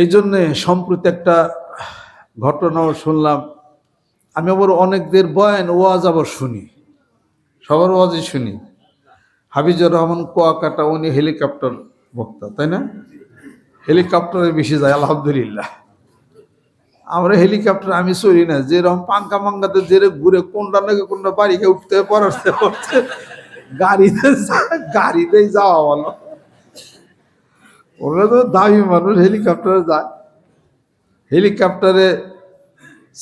এই জন্যে সম্প্রতি একটা ঘটনাও শুনলাম। আমি আবার অনেকদের বয়ান, ওয়াজ আবার শুনি। সবার ওয়াজই শুনি। হাবিজুর রহমান কুয়াকাটা, উনি হেলিকপ্টার বক্তা, তাই না? হেলিকপ্টারে বেশি যায়, আলহামদুলিল্লাহ। আমরা হেলিকপ্টার, আমি চলি না, যেরকম পাঙ্কা মাঙ্গাতে যেরে ঘুরে, কোনটা নাকি কোনটা বাড়ি খেয়ে উঠতে পড়াতে পড়তে গাড়িতে গাড়িতেই যাওয়া বলো ওরা তো দামি মানুষ হেলিকপ্টারে যায়। হেলিকপ্টারে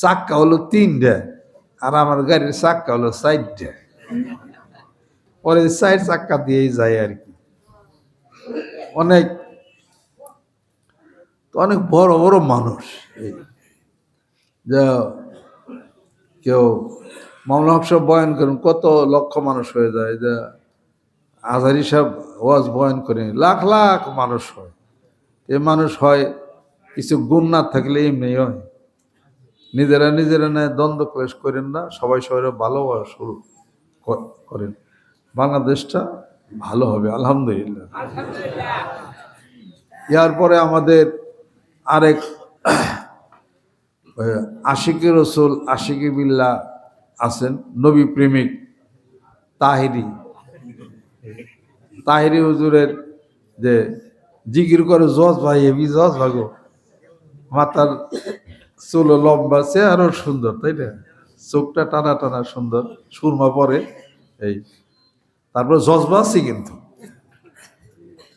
চাক্কা হলো তিনটে, আর আমার গাড়ির চাক্কা হলো চারটে। পরে সাইড চাক্কা দিয়েই যায় আর কি। অনেক অনেক বড় বড় মানুষ যা, কেউ মামলা সাহেব বয়ান করেন, কত লক্ষ মানুষ হয়ে যায়। যে আজহারি সাহেব ওয়াজ বয়ান করেন, লাখ লাখ মানুষ হয়। এ মানুষ হয়, কিছু গুণ না থাকলে এমনি হয়। নিজেরা নিজেরা নেয়, দ্বন্দ্ব ক্লেশ করেন না, সবাই সবাই ভালোবাসা শুরু করেন। বাংলাদেশটা ভালো হবে, আলহামদুলিল্লাহ। ইয়ার পরে আমাদের আরেক আশিকি রসুল, আশিকি বিল্লা আছেন, নবী প্রেমিক তাহিরি। তাহিরি হুজুরের যে জিকির করে, জজ ভাই এবি জজ ভাগো। মাথার চুল লম্বা আরও সুন্দর, তাই না? চোখটা টানা টানা সুন্দর, সুরমা পরে, এই। তারপর জজবা আছে কিন্তু।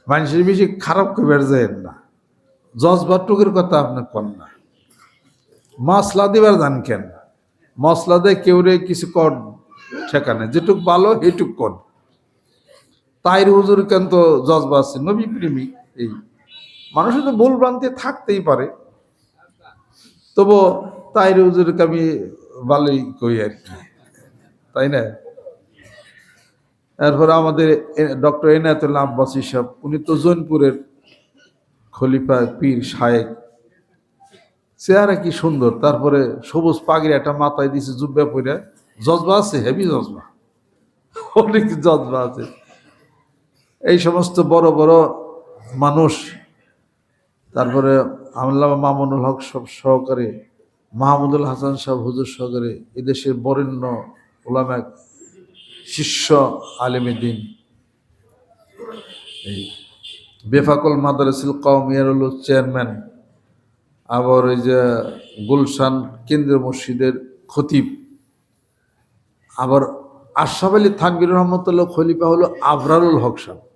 মানুষের বেশি খারাপ করে যায় না। জজবা টুকের কথা আপনি কন না। মশলা দিবার জান কেন? মশলা দিয়ে কেউ রে কিছু কর, ঠেকানে। যেটুক ভালো এটুক কর। তাইর হুজুর কেন তো জজবা আছে? নবী প্রেমিক। এই মানুষের তো ভুল ভ্রান্তি থাকতেই পারে। তবু তাই হুজুরকে আমি ভালোই কই আর কি, তাই না? এরপরে আমাদের ডক্টর এনায়তুল্লাহ আব্বাসী সাহেব, উনি তো জৈনপুরের খলিফা পীর শায়েক। চেহারা কি সুন্দর, তারপরে সবুজ পাগড়ি একটা মাথায় দিছে জুব্বা পরে জজবা আছে, হেভি জজবা। অনেক জজবা আছে। এই সমস্ত বড় বড় মানুষ, তারপরে আমল্লা মামুনুল হক সব সহকারে, মাহমুদুল হাসান সাহেব হুজুর সহকারে, এদেশের বরেণ্য ওলামা শিষ্য আলেমেদিন এই বেফাকল মাদারসিল কওমিয়ারুল চেয়ারম্যান, আবার ওই যে গুলশান কেন্দ্রীয় মসজিদের খতিব, আবার আশরাফ আলী থানবির রহমতুল্লাহ খলিফা হলো আবরারুল হক সাহেব।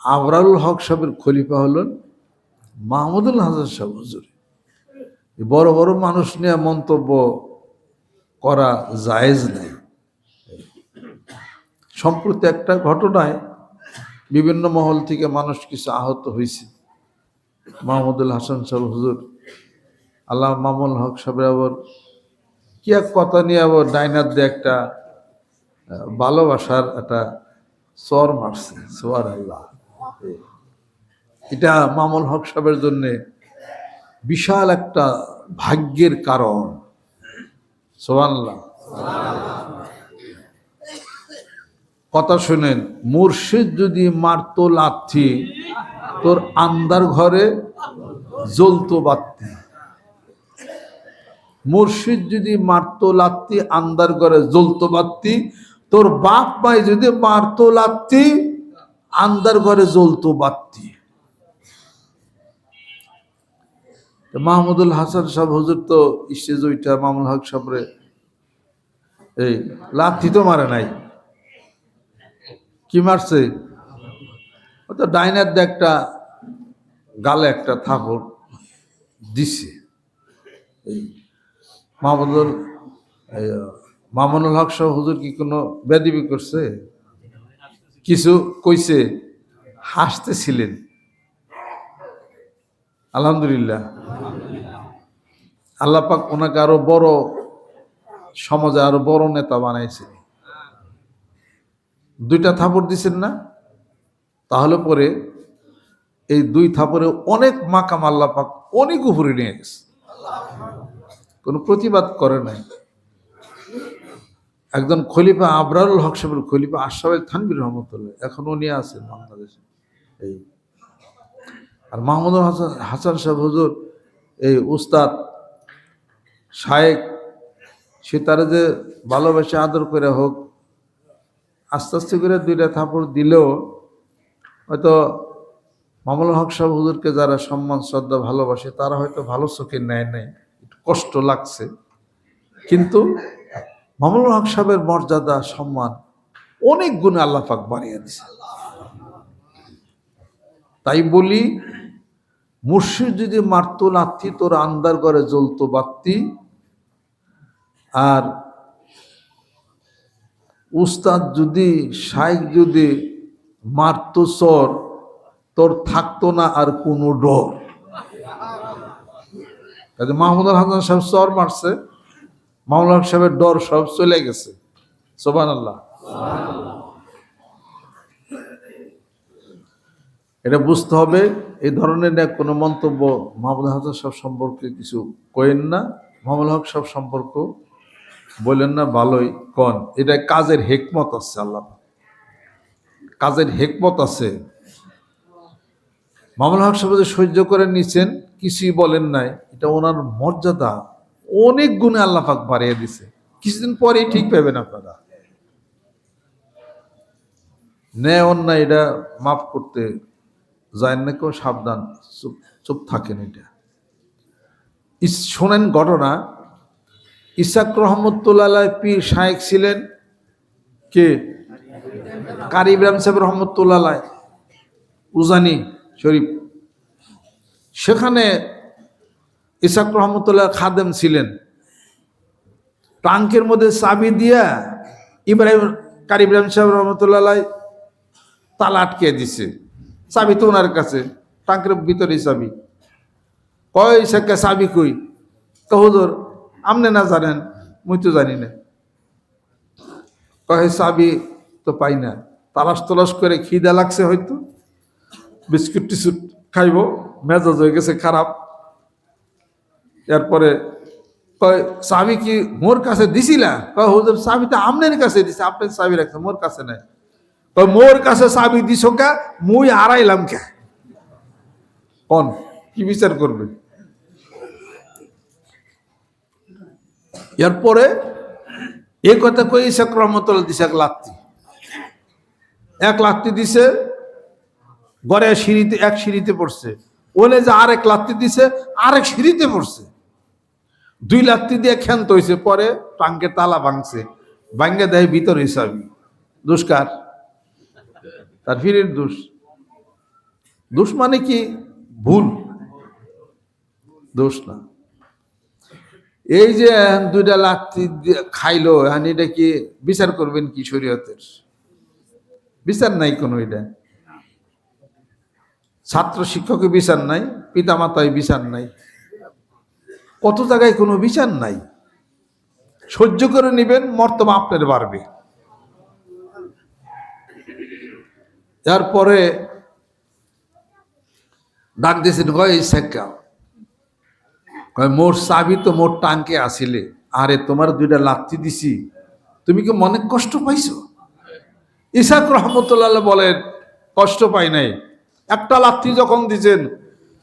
আবরারুল হক সাহেবের খলিফা হলেন মাহমুদুল হাসান সাহেব হুজুর। বড় বড় মানুষ নিয়ে মন্তব্য করা জায়েজ নেই। সম্প্রতি একটা ঘটনায় বিভিন্ন মহল থেকে মানুষ কিছু আহত হয়েছে। মাহমুদুল হাসান সাহেব হুজুর, আল্লাহ মামুল হক সাহেব আবার কি এক কথা নিয়ে আবার ডাইনার দিয়ে একটা ভালোবাসার একটা চর মারছে সোয়ার আল্লাহ এটা মামুল হক সাহেবের জন্য বিশাল একটা ভাগ্যের কারণ। সোয়াল্লাহ কথা শুনেন, মুর্শিদ যদি মারতো লাথি, তোর আন্দার ঘরে জ্বলতো বাত্তি মুর্শিদ যদি মারতো লাত্তি আন্দার ঘরে জ্বলতো বাত্তি তোর বাপ মাই যদি মারতো লাত্তি আন্দার ঘরে জ্বলতো বাত্তি মাহমুদুল হাসান সাহেব, হুজুর তো স্টেজ ওইটা মামুল হক সাহেবরে এই লাথি তো মারে নাই। কি মারছে? ও তো ডাইনার একটা গালে একটা থাপড় দিছে। এই মাহমুদুল মামুনুল হক সাহেব, হুজুর কি কোনো বেদিবি করছে? কিছু কইছে, হাসতেছিলেন। আলহামদুলিল্লাহ। আল্লাহ পাক ওনাকে আরও বড় সমাজে আরও বড় নেতা বানাইছে। দুইটা থাপড় দিছেন না? তাহলে পরে এই দুই থাপড়ে অনেক মাকাম আল্লাহ পাক অনেক উপরে নিয়ে গেছে। কোনো প্রতিবাদ করে নাই। একজন খলিফা আবরারুল হক সাহেবের খলিফা আশরাফ থানবির রহমতুল্লাহ, এখন উনি আছেন বাংলাদেশে। এই আর মাহমুদুল হাসান হাসান সাহেব হুজুর, এই উস্তাদ শায়েক, সে তারা যে ভালোবেসে আদর করে হোক, আস্তে আস্তে করে দুইটা থাপড় দিলেও হয়তো মামুল হক সাহেব হুজুরকে যারা সম্মান, শ্রদ্ধা, ভালোবাসে, তারা হয়তো ভালো চোখে নেয় নাই, একটু কষ্ট লাগছে। কিন্তু মামুল হক সাহেবের মর্যাদা, সম্মান অনেক গুণে আল্লাহ পাক বাড়িয়ে দিছে তাই বলি, মুর্শিদ যদি মারতো লাথি তোর আন্দার ঘরে জ্বলতো বাত্তি আর উস্তাদ যদি শাইক যদি মারতো চর, তোর থাকতো না আর কোনো ডর। মাহমুদুল হাসান সাহেব চর মারছে। হক সাহেবের ডর সব চলে গেছে। সোবান আল্লাহ এটা বুঝতে হবে, এই ধরনের কোনো মন্তব্য মাহমুদ হাসান সব সম্পর্কে কিছু কইেন না। মাহমুদ হক সব সম্পর্ক বললেন না, ভালোই কন। এটা কাজের হেকমত আছে আল্লাহ। কাজের হেকমত আছে। মামুল হক সাহেব সহ্য করে নিছেন, কিছুই বলেন নাই। এটা ওনার মর্যাদা। অনেক গুণে আল্লাহ পাক বাড়িয়ে দিছে। কিছুদিন পরেই ঠিক পাবেন আপনারা। ন্যায় অন্যায় এটা মাফ করতে যায় না কেউ, সাবধান, চুপ চুপ থাকেন এটা। শোনেন ঘটনা। ইসাক রহমতুল্লাহ পীর শায়েক ছিলেন কে? কারি ইব্রাহিম সাহেব রহমতুল্লাহ। উজানি শরীফ। সেখানে ইসাক রহমতুল্লাহ খাদেম ছিলেন। টাঙ্কের মধ্যে চাবি দিয়া ইব্রাহিম, কারি ইব্রাহিম সাহেব রহমতুল্লাহ তালা আটকে দিছে। চাবি তো ওনার কাছে টাঙ্কের ভিতরে চাবি। কয় ইসাককে চাবি কই? তো হুজুর, আমনে না জানেন, মুই তো জানি না। কয় চাবি তো পাই না, তালাশ তলাশ করে খিদা লাগছে হয়তো বিস্কুট টিস্কুট খাইব, মেজাজ হয়ে গেছে খারাপ। এরপরে কয় চাবি কি মোর কাছে দিছিলা? কয়, হুজুর চাবি তো আমনের কাছে দিছে আপনার চাবি রাখছে, মোর কাছে নাই। কয়, মোর কাছে চাবি দিছ কা, মুই হারাইলাম কে? কন? কি বিচার করবে? এরপরে এই কথা কই ইসাক রহমতুল্লাহ দিছে এক লাত্তি। এক লাত্তি দিছে, গড়ে সিঁড়িতে, এক সিঁড়িতে পড়ছে। ওলে যে আরেক লাত্তি দিছে, আরেক সিঁড়িতে পড়ছে। দুই লাত্তি দিয়ে ক্ষান্ত হয়েছে পরে টাঙ্কে তালা ভাঙছে। ভাঙ্গে দেয় ভিতর হিসাবই। দুষ্কার তার ফিরির দোষ। দোষ মানে কি? ভুল। দোষ না। এই যে দুইটা লাত্তি খাইলো, এখন এটা কি বিচার করবেন কি শরীয়তের? বিচার নাই কোনো এটা। ছাত্র শিক্ষকের বিচার নাই পিতামাতায় বিচার নাই। কত জায়গায় কোনো বিচার নাই। সহ্য করে নেবেন, মর্তবা আপনার বাড়বে। তারপরে ডাক দিয়েছেন কয় শেখা কয় মোর চাবি তো মোর টাঙ্কে আসিলে, আরে তোমার দুইটা লাত্তি দিছি, তুমি কি মনে কষ্ট পাইছো? ইসাক রহমতুল্লাহ বলেন, কষ্ট পাই নাই। একটা লাত্তি যখন দিছেন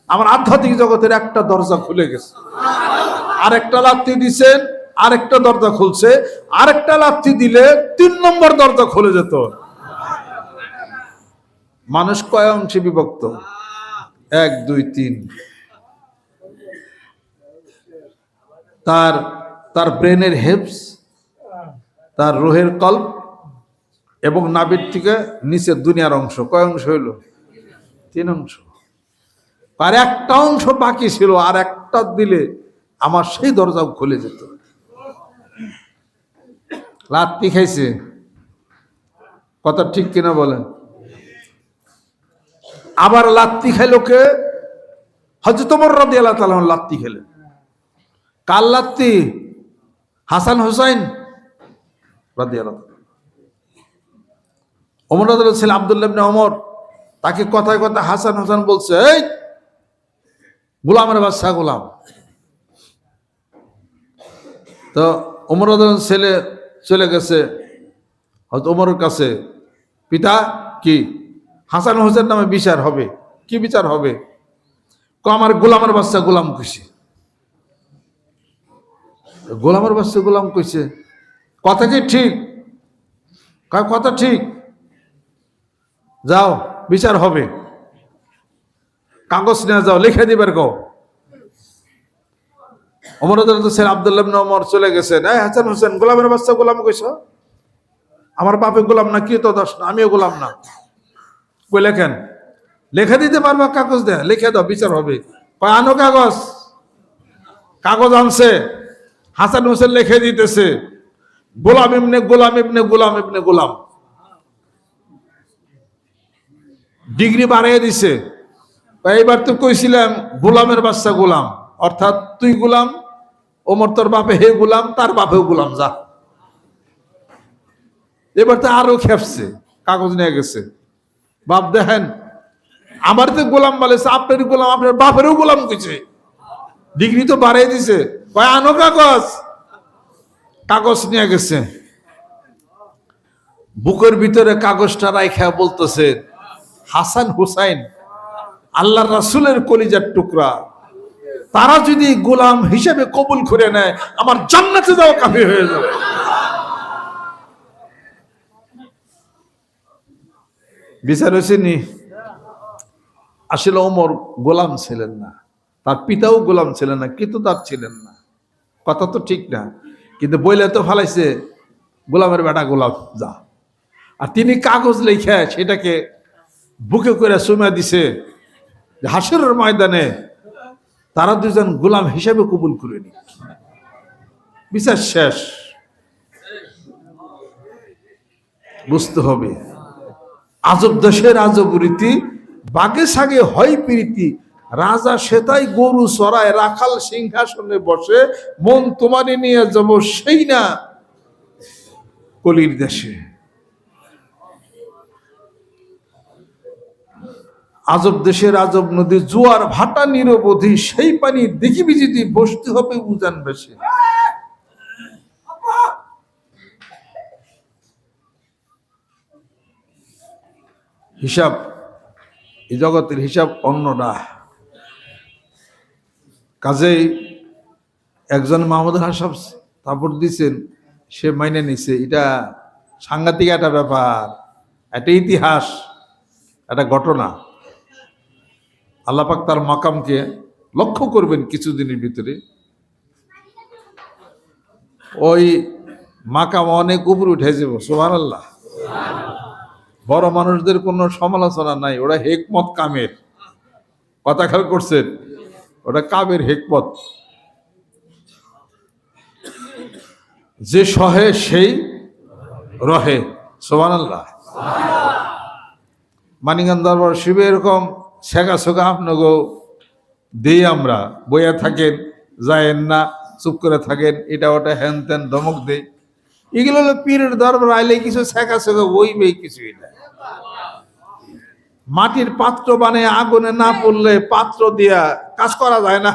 আমার আধ্যাত্মিক জগতের একটা দরজা খুলে গেছে। আর আরেকটা লাত্তি দিছেন, আরেকটা দরজা খুলছে, আরেকটা লাত্তি দিলে তিন নম্বর দরজা খুলে যেত। মানুষ কয় অংশে বিভক্ত? এক, দুই, তিন। তার তার ব্রেনের হেপস তার রোহের কল্প এবং নাবির থেকে নিচের দুনিয়ার অংশ। কয় অংশ হইল? তিন অংশ। আর একটা অংশ বাকি ছিল, আর একটা দিলে আমার সেই দরজাও খুলে যেত। লাত্তি খাইছে? কথা ঠিক কিনা বলেন? আবার লাত্তি খাইলো কে? হজরত রাদি আল্লাহ তালা লাত্তি খেলেন? কার লাত্তি হাসান হুসাইন? রাদি আল্লাহ অমর রাদিয়াল্লাহু ছেলে আবদুল্লাহ অমর তাকে কথায় কথা হাসান হাসান বলছে, এই গোলামের বাচ্চা গোলাম। তো অমর ছেলে চলে গেছে হয়তো ওমরের কাছে। পিতা কি? হাসান হোসেন নামে বিচার হবে। কি বিচার হবে? আমার গোলামের বাচ্চা গোলাম কইছে। গোলামের বাচ্চা গোলাম কইছে, কথা কি ঠিক? কথা ঠিক। যাও, বিচার হবে। কাগজ নিয়ে যাও, লিখে দিবার কও অমর ছেলে আবদুল্লাহ ওমর চলে গেছেন। এই হাসান হোসেন, গোলামের বাচ্চা গোলাম কইছ আমার বাপে গোলাম না, কি তো দোষ না, আমিও গোলাম না। কই লেখেন? লেখা দিতে পারবা কাগজ দে লিখে দাও, বিচার হবে। কয়, আনো কাগজ। কাগজ আনছে। হাসান হোসেন লিখে দিতেছে। গোলাম ইবনে গোলাম ইবনে গোলাম ইবনে গোলাম। ডিগ্রি বাড়িয়ে দিছে। এইবার তো কইছিলাম গোলামের বাচ্চা গোলাম। অর্থাৎ তুই গোলাম, ওমর তোর বাপে হে গোলাম, তার বাপেও গোলাম, যা। এবার তো আরও খেপছে, কাগজ নিয়ে গেছে। বাপ, দেখেন, আমার তো গোলাম বলেছে আপনার গোলাম, আপনার বাপেরও গোলাম কইছে। ডিগ্রি তো বাড়াই দিছে। কয়, আনো কাগজ। কাগজ নিয়ে গেছে। বুকের ভিতরে কাগজটা রাইখা বলতেছে, হাসান হুসাইন। আল্লাহ রাসুলের কলিজার টুকরা। তারা যদি গোলাম হিসেবে কবুল করে নেয়, আমার জান্নাতে যাওয়া কাফি হয়ে যাবে। বিচার হয়েছে নি? আসলে ওমর গোলাম ছিলেন না। তার পিতাও গোলাম ছিলেন না, কিন্তু তার ছিলেন না। কথা তো ঠিক না, কিন্তু বইলে তো ফালাইছে, গোলামের বেটা গোলাম, যা। আর তিনি কাগজ লেখে, সেটাকে বুকে করে সুমা দিছে হাসরের ময়দানে তারা দুজন গোলাম হিসেবে কবুল করে নি বিচার শেষ। বুঝতে হবে, আজব দেশের আজব রীতি, বাগে সাগে হয় প্রীতি। রাজা সেটাই গরু চড়ায়, রাখাল সিংহাসনে বসে, মন তোমারে নিয়ে যাব সেই না কলির দেশে। আজব দেশের আজব নদী, জোয়ার ভাটা নিরবধি, সেই পানি দেখিবি যদি বসতে হবে উজান বেশি। হিসাব এই জগতের হিসাব অন্যটা কাজেই একজন মাহমুদ হাসাব তাপর দিছেন, সে মাইনে নিছে। এটা সাংঘাতিক একটা ব্যাপার, একটা ইতিহাস, একটা ঘটনা। আল্লাপাক তার মাকামকে লক্ষ্য করবেন কিছুদিনের ভিতরে। ওই মাকাম অনেক উপরে উঠে যাব সোহান আল্লাহ বড় মানুষদের কোনো সমালোচনা নাই, ওরা হেকমত কামের। কথা খেয়াল করছেন? ওটা কামের হেকমত। যে সহে সেই রহে সোহান আল্লাহ মানিকান দরবার শিবে এরকম শেখা শোকা আপনাকে দিই আমরা, বইয়া থাকেন, যায়েন না, চুপ করে থাকেন, এটা ওটা হ্যান ত্যান ধমক দেই। এগুলো হলো পীরের দরবার, আইলে কিছু শেখা শোকা বইবেই কিছুই না। মাটির পাত্র বানিয়ে আগুনে না পড়লে পাত্র দিয়া কাজ করা যায় না।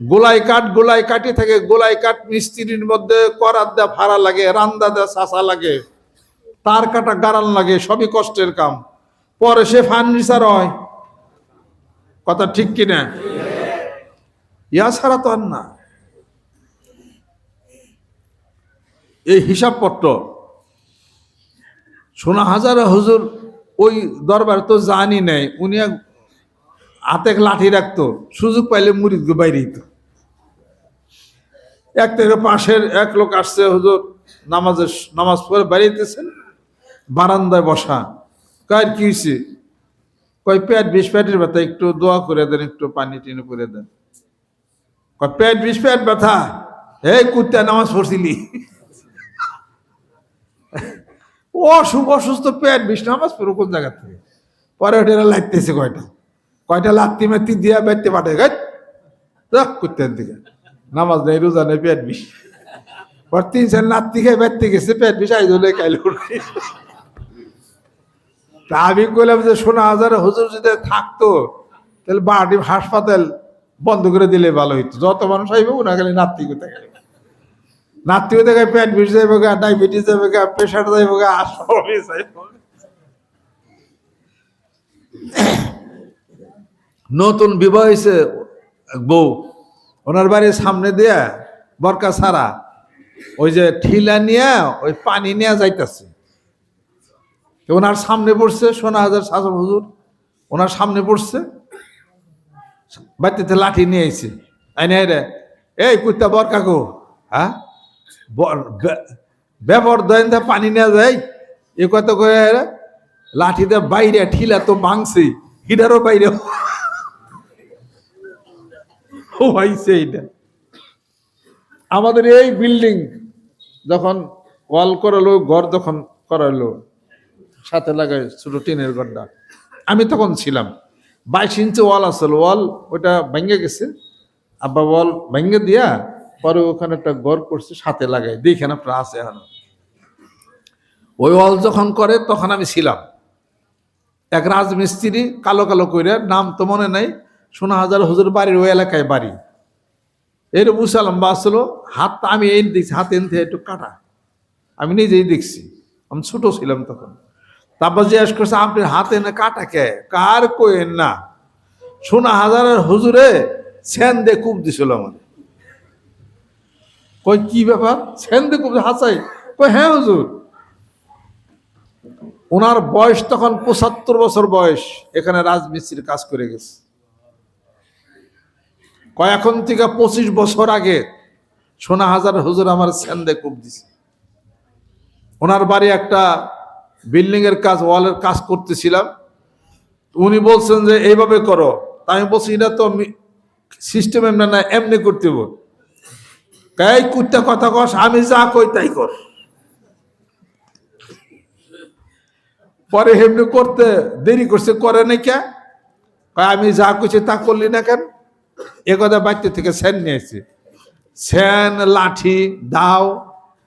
গোলাই কাঠ, গোলাই কাটি থাকে গোলাই কাঠ মিস্ত্রির মধ্যে করার দেয়া ভাড়া লাগে, রান্দা দেয়া চাষা লাগে, তার কাটা গারাল লাগে, সবই কষ্টের কাম। পরে সে ফার্নিচার হয়। কথা ঠিক কিনা? ইয়া ছাড়া তো আর না। এই হিসাবপত্র। সোনা হাজারা হুজুর ওই দরবার তো জানি নেই, উনি হাতে লাঠি রাখতো, সুযোগ পাইলে মুড়িদ বাইরে দিত। এক থেকে পাশের এক লোক আসছে, হুজুর, নামাজের, নামাজ পড়ে বাড়িতেছেন বারান্দায় বসা। কার কি হয়েছে কয়, পেট বিষ, পেটের ব্যথা, একটু দোয়া করে দেন, একটু পানি টিনি করে দেন। কয়, পেট বিষ, পেট ব্যথা? এই কুত্তা নামাজ পড়ছিলি। অসুখ অসুস্থ, পেট বিষ, নামাজ পড়ো কোন জায়গা থেকে? পরে ওটা লাগতেছে কয়টা? কয়টা লাত্তি মাত্তি দিয়া বেড়তে পাঠে গাছ কুত্তার দিকে, নামাজ নেই, রোজা নেই, পেট বিষ। পর তিন চার নাত্তি খেয়ে বেড়তে গেছে, পেট বিষ, আইজ হলে কাইলে আমি যে সোনা হাজারে হুজুর যদি থাকতো, তাহলে বাড়ি হাসপাতাল বন্ধ করে দিলে ভালো হইতো। যত মানুষ আইবে ওনা গেলে নাত্তি কোথায় গেলে নাত্তি কোথায় গেলে পেট বিষ যাইব গা, ডায়াবেটিস যাবে গা প্রেশার যাইব গা যাইব নতুন বিবাহ হয়েছে বউ। ওনার বাড়ির সামনে দিয়া বরকা ছাড়া। ওই যে ঠিলা নিয়ে, ওই পানি নিয়ে যাইতেছে। ওনার সামনে পড়ছে, সোনা হাজার শাসন হুজুর, ওনার সামনে পড়ছে। বাড়িতে লাঠি নিয়ে আইছে। আইনে রে এই কুত্তা বর কাকু হ্যাঁ? ব্যবহার দেন পানি নিয়ে যায় এ করে রে, লাঠিতে বাইরে ঠিলা তো ভাঙছে হিডারও বাইরে। হইছে এইটা। আমাদের এই বিল্ডিং যখন ওয়াল করালো, ঘর যখন করালো সাথে লাগায় ছোট টিনের ঘরটা আমি তখন ছিলাম, বাইশ ইঞ্চি ওয়াল আসল, ওয়াল ওটা ভেঙে গেছে। আব্বা ওয়াল ভেঙে দিয়া পরে ওখানে একটা ঘর করছে, সাথে লাগাই। দেখেন আপনার আছে এখন। ওই ওয়াল যখন করে, তখন আমি ছিলাম। এক রাজমিস্ত্রি কালো কালো কইরা, নাম তো মনে নাই, সোনা হাজার হুজুর বাড়ির ওই এলাকায় বাড়ি। এর মুসালাম আসলো, হাত আমি এই দেখছি হাত এনতে একটু কাটা। আমি নিজেই দেখছি। আমি ছোট ছিলাম তখন। তারপর জিজ্ঞেস করছে, আপনার হাতে না কাটা কে? কার কোয়েন না। সোনা হাজারের হুজুরে সেন দে কূপ দিছিল আমাদের। কই কি ব্যাপার? সেন দে কূপ হাসাই। কই হ্যাঁ হুজুর। ওনার বয়স তখন পঁচাত্তর বছর বয়স, এখানে রাজমিস্ত্রির কাজ করে গেছে। কয়, এখন থেকে পঁচিশ বছর আগে সোনা হাজার হুজুর আমার স্যান্ডে কূপ দিছে। ওনার বাড়ি একটা বিল্ডিং এর কাজ ওয়ালের কাজ করতেছিলাম। উনি বলছেন যে, এইভাবে করো। আমি বলছি, এটা তো সিস্টেম এমনি না, এমনি করতে এই কুত্তা কথা কস, আমি যা কই তাই কর। পরে এমনি করতে দেরি করছে, করে নাই কে? আমি যা করছি তা করলি না কেন? এ কথা বাড়িতে থেকে স্যান নিয়ে এসেছি স্যান লাঠি, দাও,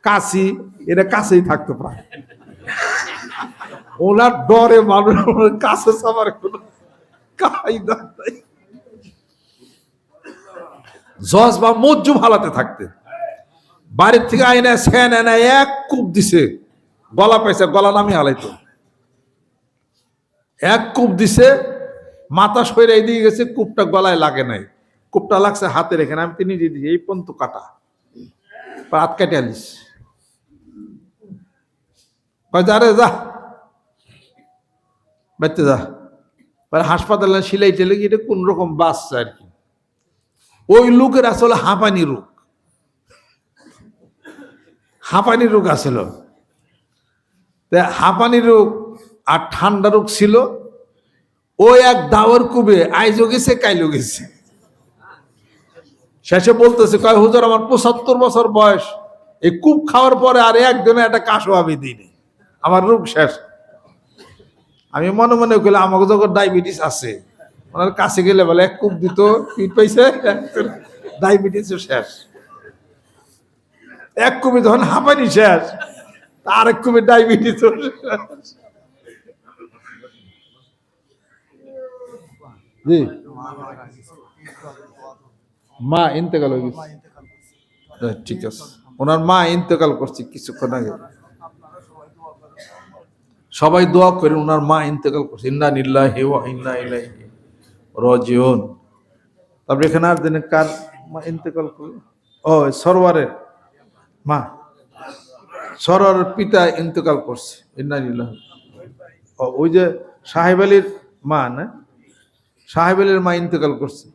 কাশি এটা কাছেই থাকতো প্রায়। ওনার ডরে মানুষ কাছে সবার কোনো কায়দা নাই। জজ বা মজ্জু ভালাতে থাকতে। বাড়ির থেকে আইনা স্যান এনে এক কূপ দিছে, গলা পাইছে, গলা নামি হালাইতো। এক কূপ দিছে, মাথা সইরাই দিয়ে গেছে, কূপটা গলায় লাগে নাই। কূপটা লাগছে হাতে রেখে আমি তিনি দিয়ে দিয়েছি এই পন্ত কাটা। হাত কেটে আলিস যা যা বাড়তে যা। হাসপাতালে সিলাই টেলে এটা কোন রকম বাচ্চা আর কি? ওই লোকের আসলে হাঁপানি রোগ। হাঁপানি রোগ আসলো। তা হাঁপানি রোগ আর ঠান্ডা রোগ ছিল। ও এক দাওয়ার কুবে আইজও গেছে, কাইলো গেছে। শেষে বলতেছে, কয়, হুজুর, আমার পঁচাত্তর বছর বয়স। এই কূপ খাওয়ার পরে আর একদিনে একটা কাশো আমি দিইনি। আমার রোগ শেষ। আমি মনে মনে করলে আমাকে যখন ডায়াবেটিস আছে ওনার কাছে গেলে বলে এক কূপ দিত পিঠ পাইছে? ডায়াবেটিস শেষ। এক কুপি যখন হাঁপানি শেষ আর এক কুপি ডায়াবেটিস জি। মা ইন্তেকাল হয়ে গেছে। হ্যাঁ, ঠিক আছে। ওনার মা ইন্তেকাল করছে কিছুক্ষণ আগে। সবাই দোয়া করেন ওনার মা ইন্তেকাল করছে। ইন্না নিল্লাহি ওয়া ইন্না ইলাইহি রাজিউন। তারপরে এখানে আর দিনে কার মা ইন্তেকাল করল? ও, সরওয়ারের মা। সরওয়ারের পিতা ইন্তেকাল করছে, ইন্না নিল্লাহি ও, ওই যে সাহেব আলীর মা, না? সাহেব আলীর মা ইন্তেকাল করছে।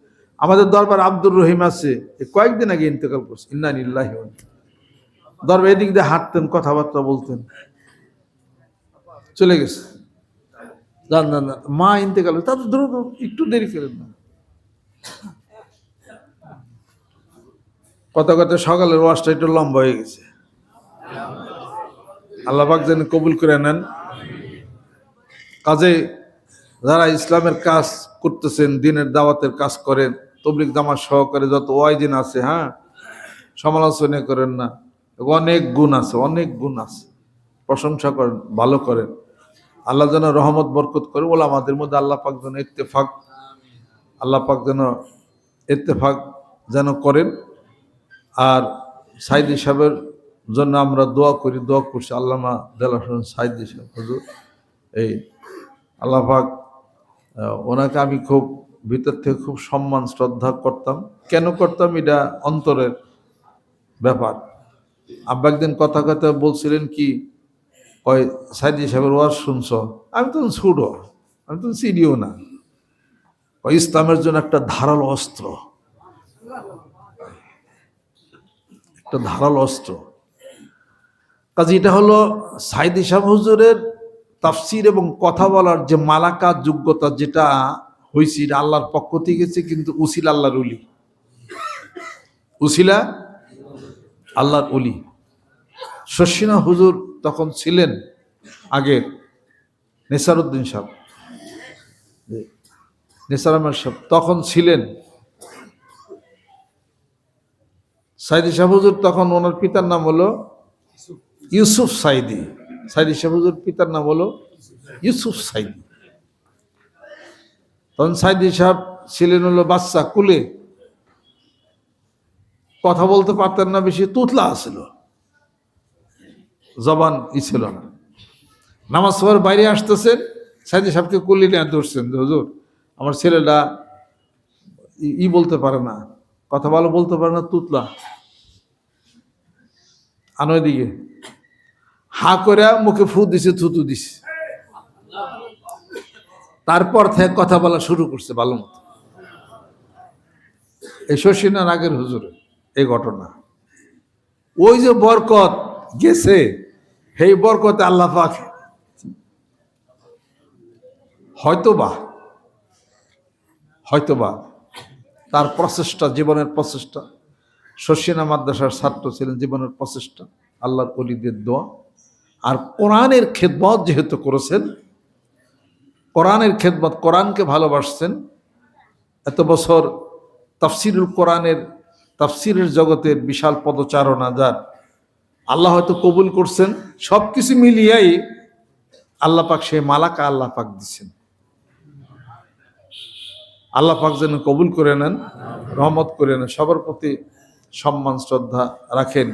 আমাদের দরবার আব্দুর রহিম আছে কয়েকদিন আগে ইন্তেকাল করছে, ইন্না নিল্লাহি দরবার এদিক দিয়ে হাঁটতেন, কথাবার্তা বলতেন। চলে গেছে। যান যান যান। মা ইন্তেকাল তা তো দ্রুত একটু দেরি করেন না কথা কথা, সকালের ওয়াশটা একটু লম্বা হয়ে গেছে। আল্লাহ পাক যেন কবুল করে নেন। কাজে যারা ইসলামের কাজ করতেছেন, দিনের দাওয়াতের কাজ করেন তবলিক জামাত সহকারে যত ওয়াইজিন আছে হ্যাঁ সমালোচনা করেন না। অনেক গুণ আছে, অনেক গুণ আছে। প্রশংসা করেন, ভালো করেন। আল্লাহ যেন রহমত, বরকত করে ওলা আমাদের মধ্যে আল্লাহ পাক যেন ইত্তেফাক, আল্লাহ পাক যেন ইত্তেফাক যেন করেন। আর সাইদি সাহেবের জন্য আমরা দোয়া করি, দোয়া করছি আল্লামা দেল সাইদি সাহেব, হুজুর। এই আল্লাহ পাক ওনাকে আমি খুব ভিতর থেকে খুব সম্মান, শ্রদ্ধা করতাম। কেন করতাম? এটা অন্তরের ব্যাপার। আব্বা একদিন কথা কথা বলছিলেন কি কয়, সাইদি সাহেবের ওয়াজ শুনছ? আমি তো ছুটো আমি তো চিনিও না। কয়, ইসলামের জন্য একটা ধারাল অস্ত্র। একটা ধারাল অস্ত্র। কাজে এটা হলো সাইদি সাহেব হুজুরের তাফসির এবং কথা বলার যে মালাকা যোগ্যতা যেটা হয়েছে এটা আল্লাহর পক্ষ থেকে গেছে কিন্তু উসিল আল্লাহর উলি উসিলা আল্লাহর উলি শশিনা হুজুর তখন ছিলেন আগের নেসারুদ্দিন সাহেব। নেসার আহমেদ সাহেব তখন ছিলেন। সাইদি শাহবুজুর তখন ওনার পিতার নাম হলো ইউসুফ সাইদি। সাইদি শাহবুজুর পিতার নাম হলো ইউসুফ সাইদি। তখন সাইদি সাহেব ছিলেন হলো বাচ্চা কুলে। কথা বলতে পারতেন না, বেশি তুতলা আছিল। জবান ই ছিল না। নামাজ পড়ার বাইরে আসতেছেন, সাইদি সাহেবকে কুলি নিয়ে ধরছেন হুজুর, আমার ছেলেটা ই- বলতে পারে না, কথা ভালো বলতে পারে না, তুতলা। আনোয় দিকে হা করে মুখে ফু দিছে, থুতু দিছে। তারপর থেকে কথা বলা শুরু করছে ভালো মতো। এই শশীনার আগের হুজুর, এই ঘটনা। ওই যে বরকত গেছে। সেই বরকতে আল্লাহ পাক হয়তোবা হয়তোবা তার প্রচেষ্টা, জীবনের প্রচেষ্টা, শশীনা মাদ্রাসার ছাত্র ছিলেন, জীবনের প্রচেষ্টা, আল্লাহর অলিদের দোয়া। আর কোরআনের খেদমত যেহেতু করেছেন, কোরআনের খেদমত কোরআনকে ভালোবাসছেন, এত বছর তাফসিরুল কোরআনের, তাফসিরের জগতের বিশাল পদচারণা যার আল্লাহ হয়তো কবুল করছেন। সব কিছু মিলিয়াই আল্লাহ পাক সে মালাকা আল্লাহ পাক দিচ্ছেন আল্লাহ পাক যেন কবুল করে নেন, রহমত করে নেন, সবার প্রতি সম্মান, শ্রদ্ধা রাখেন।